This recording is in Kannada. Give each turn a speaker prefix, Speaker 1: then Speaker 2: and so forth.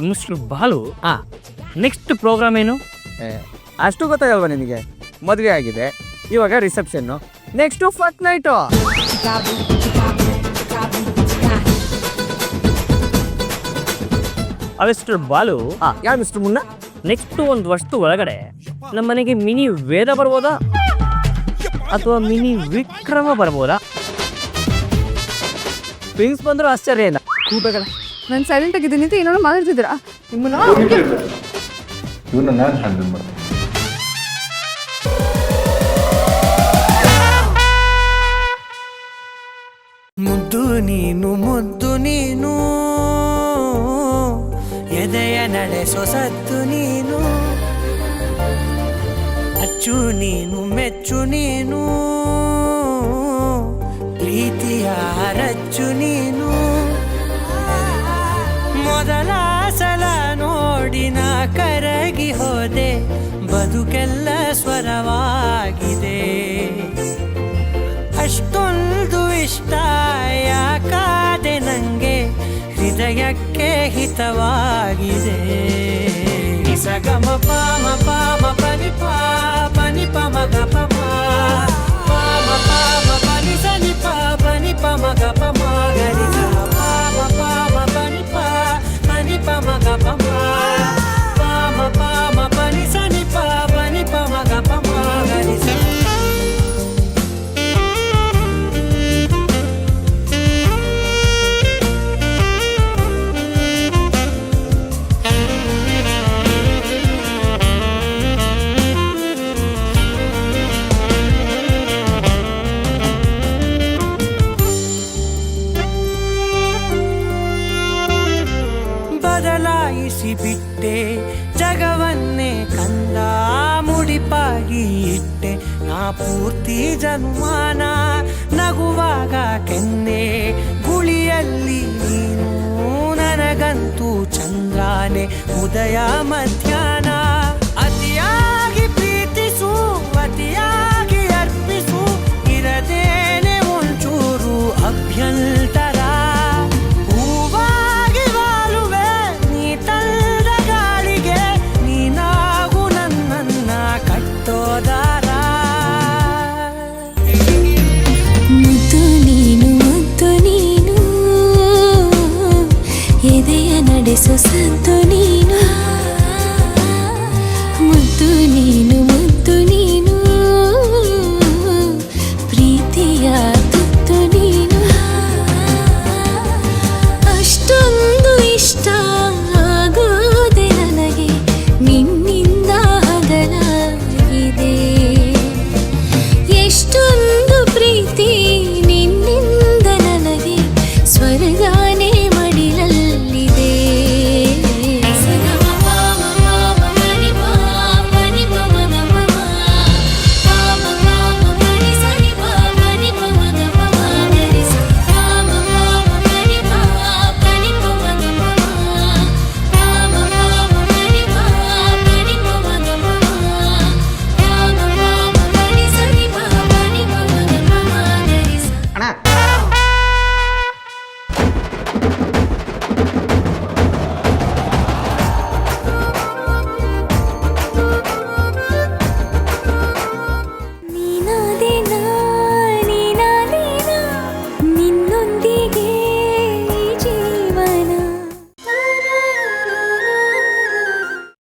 Speaker 1: ಮಿಸ್ಟರ್ ಬಾಲು.
Speaker 2: ಹಾ
Speaker 1: ನೆಕ್ಸ್ಟ್ ಪ್ರೋಗ್ರಾಮ್ ಏನು?
Speaker 2: ಅಷ್ಟು ಗೊತ್ತಾಗಲ್ವಾ ನಿನಗೆ ಮದುವೆ ಆಗಿದೆ. ಇವಾಗ reception next first night
Speaker 1: mister Balu.
Speaker 2: ಆ, ಯಾರು ಮಿಸ್ಟರ್ ಮುನ್ನ?
Speaker 1: ನೆಕ್ಸ್ಟ್ ಒಂದು ವರ್ಷದ ಒಳಗಡೆ. ನಮ್ಮ ಮನೆಗೆ ಮಿನಿ ವೇದ ಬರ್ಬೋದಾ? ಅಥವಾ ಮಿನಿ ವಿಕ್ರಮ ಬರ್ಬೋದಾ?
Speaker 2: ಪ್ರಿನ್ಸ್ ಬಂದರೂ ಆಶ್ಚರ್ಯ ಇಲ್ಲ ಕೂಬೇಕಲ್ಲ
Speaker 3: ನಾನು ಸೈಲೆಂಟ್ ಆಗಿದ್ದೀನಿ ಅಂತ ಏನೋ ಮಾತಾಡ್ತಿದ್ದೀರಾ? ನಿಮ್ಮನ್ನ
Speaker 4: ಇವನ್ನ ನಾನು ಹ್ಯಾಂಡಲ್ ಮಾಡ್ತೀನಿ.
Speaker 5: ಮುದ್ದು ನೀನು ಮುದ್ದು ನೀನು. ಎದೆಯ ನಡೆಸೋ ಸತ್ತು ನೀನು. ಅಚ್ಚು ನೀನು ಮೆಚ್ಚು ನೀನು. ಪ್ರೀತಿಯ ರಚ್ಚು ನೀನು. ಬದುಕೆಲ್ಲ ಸ್ವರವಾಗಿದೆ. ಅಷ್ಟೊಂದು ಇಷ್ಟ ಯಾಕಾದೆ ನಂಗೆ ಹೃದಯಕ್ಕೆ ಹಿತವಾಗಿದೆ. ಸಗಮ ಬದಲಾಯಿಸಿ ಬಿಟ್ಟೆ ಜಗವನ್ನೇ ಕಂದ, ಮುಡಿಪಾಗಿ ಇಟ್ಟೆ. ನಾ ಪೂರ್ತಿ ಜನ್ಮಾನ ನಗುವಾಗ ಕೆನ್ನೆ. ಗುಳಿಯಲ್ಲಿ ನೀನು, ನನಗಂತೂ ಚಂದ್ರಾನೆ. ಉದಯ ಮಧ್ಯಾಹ್ನ